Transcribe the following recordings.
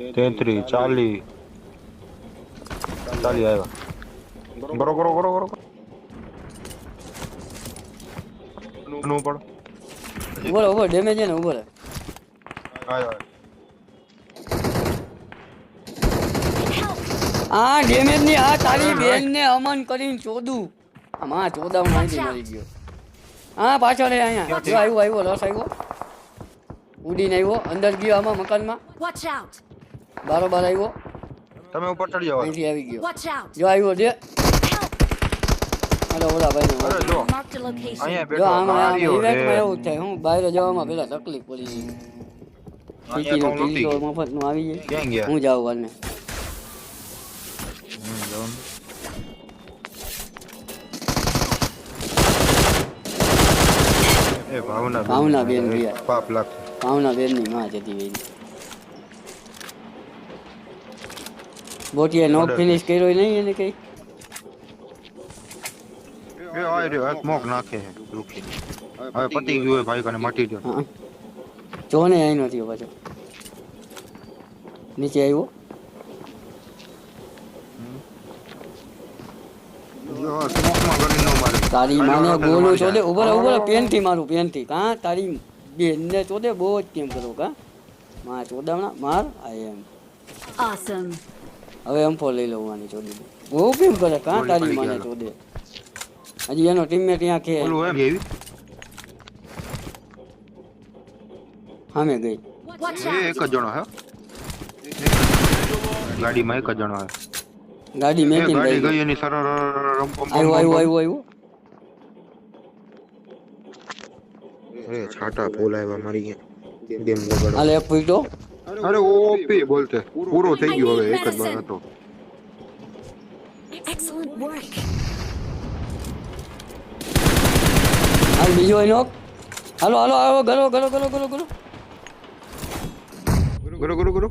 તેત્રીસ ચાલીસ ચાલી આવ્યા કરો કરો કરો કરો નું પડો ઊભો ઊભો ડેમેજ છે ને ઊભો રહે. આ ડેમેજની આ તારી બેન ને અમન કરીને ચોદું. આમાં ચોદા હું મરી ગયો. હા પાછળ હે અહીંયા. જો આવ્યો આવ્યો લોસ આવ્યો. ઉડીને આવ્યો અંદર ગયો આમાં મકાનમાં. Out! બારોબાર આવ્યો. તમે ઉપર ચડી જાવ અહીંથી આવી ગયો. જો આવ્યો જે હાલો ઓલા ભાઈ અરે જો. અહીંયા જો બેઠો આમાં આમાં ઇવેન્ટમાં એવું જ થાય. હું બહાર જવામાં પેલા તકલીફ પડી ગઈ. અહીંયા તો ટીકીનો લૂંટી. મફતનું આવી જાય. હું જાઉં વાલને ભાવના બેન ને. ભાવના બેનની માં જતી રહી. બોટીએ નોક ફિનિશ કર્યો નહીં એને કઈ એ આ રહ્યો એક મોક નાખે છે હવે પતી ગયું હોય ભાઈ કને માટી દો જો ને આઈ નથી પાછો નીચે આવ્યો તારી માને હાલો, ચોદે ઉભર ઉભર પેનથી મારું પેનથી કાં તારી બેનને ચોદે બહુ જ કેમ કરો કા માર ચોદામણા માર આઈ એમ Awesome. હવે એમ લઈ લઉં આની ચોદી બહુ કેમ કરે? કાં તારી માને. ચોદે હજી એનો ટીમમેટ ત્યાં કે ઓલું એમ. ગઈ! એક જ જણો હે. ગાડીમાં એક જ જણો હે ગાડી મેં મેકીને ગાડી ગઈ. એની પમ આવ્યો આવ્યો આવ્યો આવ્યો અરે છાટા ફૂલ આવ્યા મારી ગેમ લગાડો અલે પીટો અરે ઓપી બોલતે પૂરો થઈ ગયો હવે એક જ વાર હતો. એક્સલન્ટ વર્ક હાલ બીજો એનો. હાલો હાલો હાલો ગરો ગરો ગરો ગલો ગરો. ગુરુ ગુરુ ગુરુ.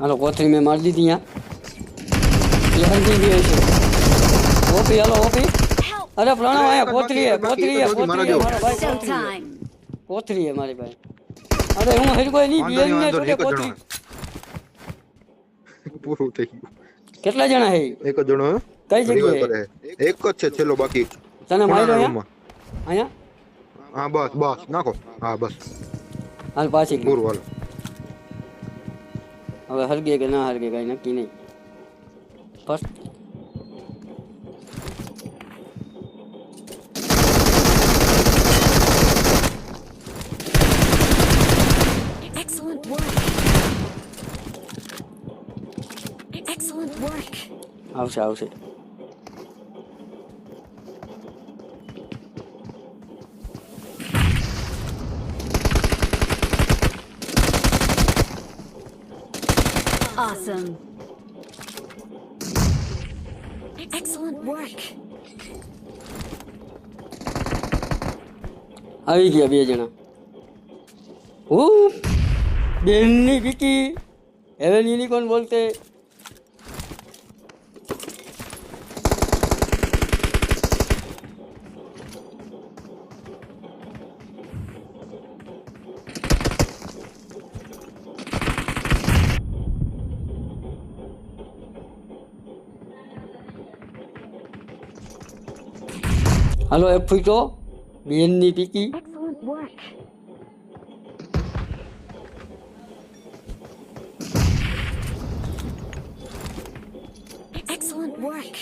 હાલો કોથળી મેં મારી દીધી અહીંયા. એ હંધી છે. ઓપી હાલો ઓપી અરે પ્રણવ હે બાકી, કોથળી હે મારા ભાઈ હે મારી ભાઈ. અરે હું હરી કોઈ નહીં બેન ને છોડે જણો. પૂરું થઈ ગયું. કેટલા જણા હે? એક જ જણો કઈ જગ્યાએ? એક જ છે છેલ્લો બાકી. તને માર્યો અહીંયા? અહીંયા? હા બસ બસ નાખો. હા બસ. હાલ પાછી. પૂરું હાલો. હવે હરગે કે ના હરગે કઈ નક્કી નહીં. First Excellent work. Excellent work. આવશે આવશે Awesome. Excellent work. આવી ગયા બે જણા હું બેનની પીકી હેવન યુનિકોર્ન બોલતે Hallo, Herr Pito? Mirni Biki? Excellent work. Excellent work.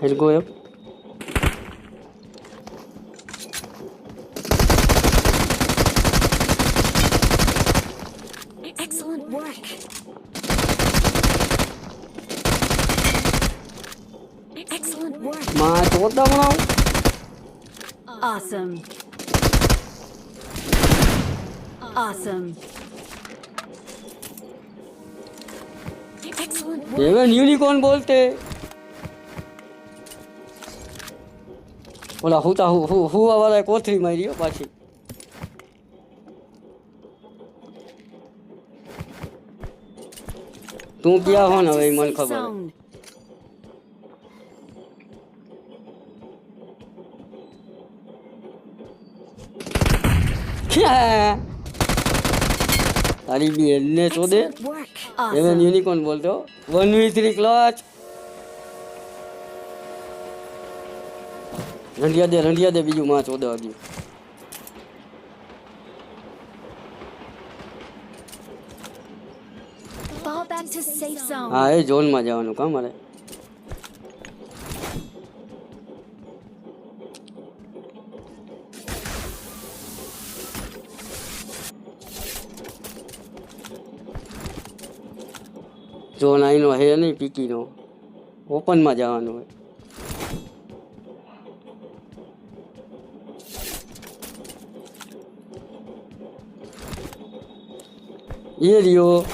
Helgoyo? Excellent work. Excellent work. My God, Awesome. Awesome. Excellent work. Even unicorn bolte. Well, who, who, who, who, who, who, who, who, who, તું ક્યાં હો ને હવે ઈ મને Safe ખબર હે. zone. ક્યાં? તારી બેનને શોધે Excellent work. એવન Awesome. યુનિકોર્ન બોલતો વન વી થ્રી ક્લચ રંડિયા દે રંડિયા દે બીજું માં ચોદે હજી હા, એ ઝોનમાં જવાનું કામ મારે. ઝોન આઈનો હે નહીં પીકીનો ઓપનમાં જવાનું હોય. એ રહ્યો.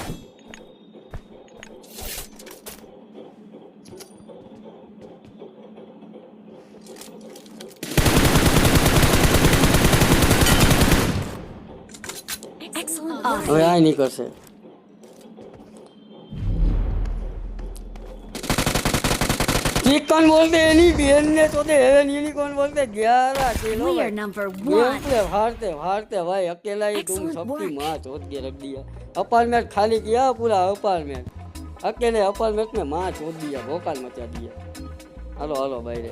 હવે આ નહીં કરશે ચિકન બોલતે એની બેનને તો તે હેવન યુનિકોર્ન બોલતે 11 કિલો વી આર નંબર 1 भारते भारते भाई। अकेला ही तुम सबकी माँ चोट के रख दिया। अपार्टमेंट खाली किया पूरा अपार्टमेंट। अकेले अपार्टमेंट में माँ चोट दिया भोकाल मचा दिया। हेलो हेलो भाई रे।